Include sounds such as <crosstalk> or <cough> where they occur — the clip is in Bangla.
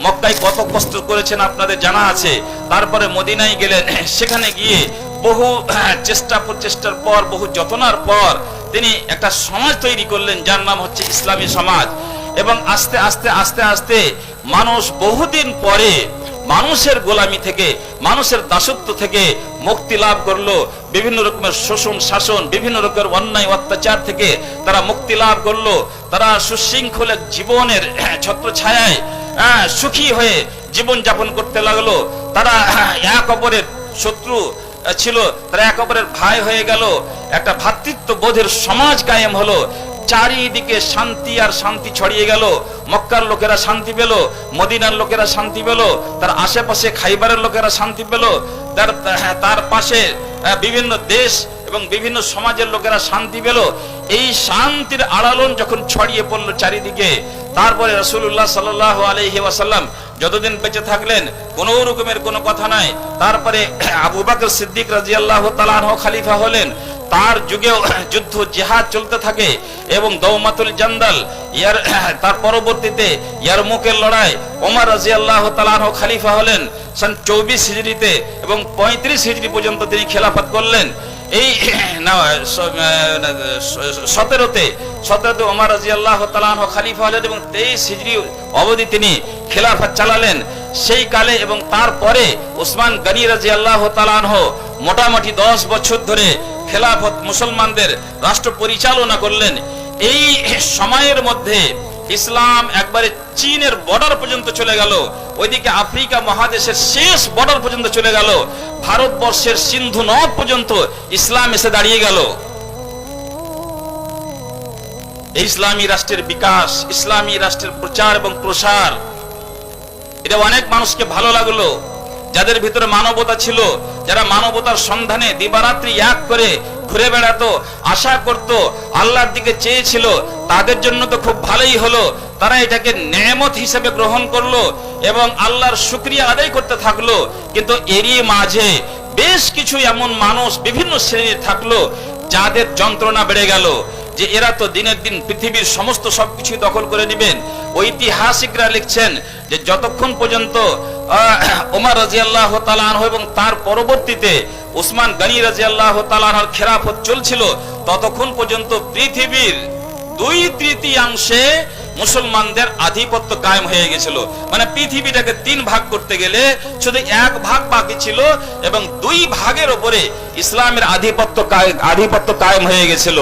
মক্কায় কত কষ্ট করেছেন আপনাদের জানা আছে? তারপরে মদিনায় গেলেন, <clears throat> সেখানে গিয়ে বহু, <clears throat> চেষ্টা প্রচেষ্টার পর, বহু যতনার পর তিনি একটা সমাজ তৈরি করলেন, যার নাম হচ্ছে ইসলামী সমাজ। এবং আস্তে আস্তে আস্তে আস্তে মানুষ বহুদিন পরে মানুষের গোলামি থেকে, মানুষের দাসত্ব থেকে মুক্তি লাভ করল। বিভিন্ন রকমের শোষণ, শাসন, বিভিন্ন রকমের অন্যায়, অত্যাচার থেকে তারা মুক্তি লাভ করল। তারা সুশৃঙ্খল এক জীবনের <clears throat> ছত্র ছায়ায় সুখী হয়ে জীবন যাপন করতে লাগল। তারা এক অপরের শত্রু ছিল। তারা এক অপরের ভাই হয়ে গেল। একটা ভ্রাতৃত্ব বোধের সমাজ কায়েম হলো। চারিদিকে শান্তি আর শান্তি ছড়িয়ে গেল। মক্কার লোকেরা শান্তি পেল, মদিনার লোকেরা শান্তি পেল, তার আশেপাশে খাইবারের লোকেরা শান্তি পেল। তার তার পাশে বিভিন্ন দেশ এবং বিভিন্ন সমাজের লোকেরা শান্তি পেল। এই শান্তির আড়ালন যখন ছড়িয়ে পড়ল চারিদিকে, তারপরে রসুল্লাহ সাল্লাহ আলহি ওয়াসাল্লাম যতদিন বেঁচে থাকলেন, কোনো রকমের কোনো কথা নাই। তারপরে <clears throat> আবু বকর সিদ্দিক রাজিয়াল্লাহ তালাহ খালিফা হলেন। তার যুগেও <clears throat> যুদ্ধ, জেহাদ চলতে থাকে এবং দৌমাতুল জান্দাল, ইয়ার <clears throat> তার পরবর্তীতে ইয়ার মুখের লড়াই, ওমর রাজি আল্লাহ তালাহ খালিফা হলেন। সন চৌবিশ হিজড়িতে এবং পঁয়ত্রিশ হিজড়ি পর্যন্ত তিনি খেলাফত করলেন। এই <clears throat> না সতেরোতে সতেরোতে ওমর রাজি আল্লাহ তালাহ খালিফা হলেন এবং তেইশ হিজড়ি অবধি তিনি খেলাফত চালালেন। সেই কালে এবং তারপরে ওসমান গনি রাজি আল্লাহ তালাহ মোটামুটি দশ বছর ধরে খেলাফত মুসলমানদের রাষ্ট্র পরিচালনা করলেন। এই <clears throat> সময়ের মধ্যে ইসলাম একবারে চীনের বর্ডার পর্যন্ত চলে গেল। ওইদিকে আফ্রিকা মহাদেশের শেষ বর্ডার পর্যন্ত চলে গেল। ভারতবর্ষের সিন্ধু নদ পর্যন্ত ইসলাম এসে দাঁড়িয়ে গেল। ইসলামী রাষ্ট্রের বিকাশ, ইসলামী রাষ্ট্রের প্রচার এবং প্রসার, এটা অনেক মানুষকে ভালো লাগল। যাদের ভিতরে মানবতা ছিল, যারা মানবতার সন্ধানে দিবারাত্রি এক করে ঘুরে বেড়াতো, আশা করত, আল্লাহর দিকে চেয়েছিল, তাদের জন্য তো খুব ভালোই হলো। তারা এটাকে নেমত হিসেবে গ্রহণ করল এবং আল্লাহর শুক্রিয়া আদায় করতে থাকল। কিন্তু এরই মাঝে বেশ কিছু এমন মানুষ বিভিন্ন শ্রেণির থাকল যাদের যন্ত্রণা বেড়ে গেল যে এরা তো দিনের দিন পৃথিবীর সমস্ত সবকিছু দখল করে নেবেন। ঐতিহাসিকরা লিখছেন যে যতক্ষণ পর্যন্ত ওমর রাজিয়াল্লাহ তালাহ এবং তার পরবর্তীতে উসমান গনি রাজিয়াল্লাহ তালাহর খেরাফত চলছিল, ততক্ষণ পর্যন্ত পৃথিবীর দুই তৃতীয়াংশে মুসলমানদের আধিপত্য কায়েম হয়ে গেছিল। মানে পৃথিবীটাকে তিন ভাগ করতে গেলে শুধু এক ভাগ বাকি ছিল এবং দুই ভাগের উপরে ইসলামের আধিপত্য আধিপত্য কায়েম হয়ে গেছিল।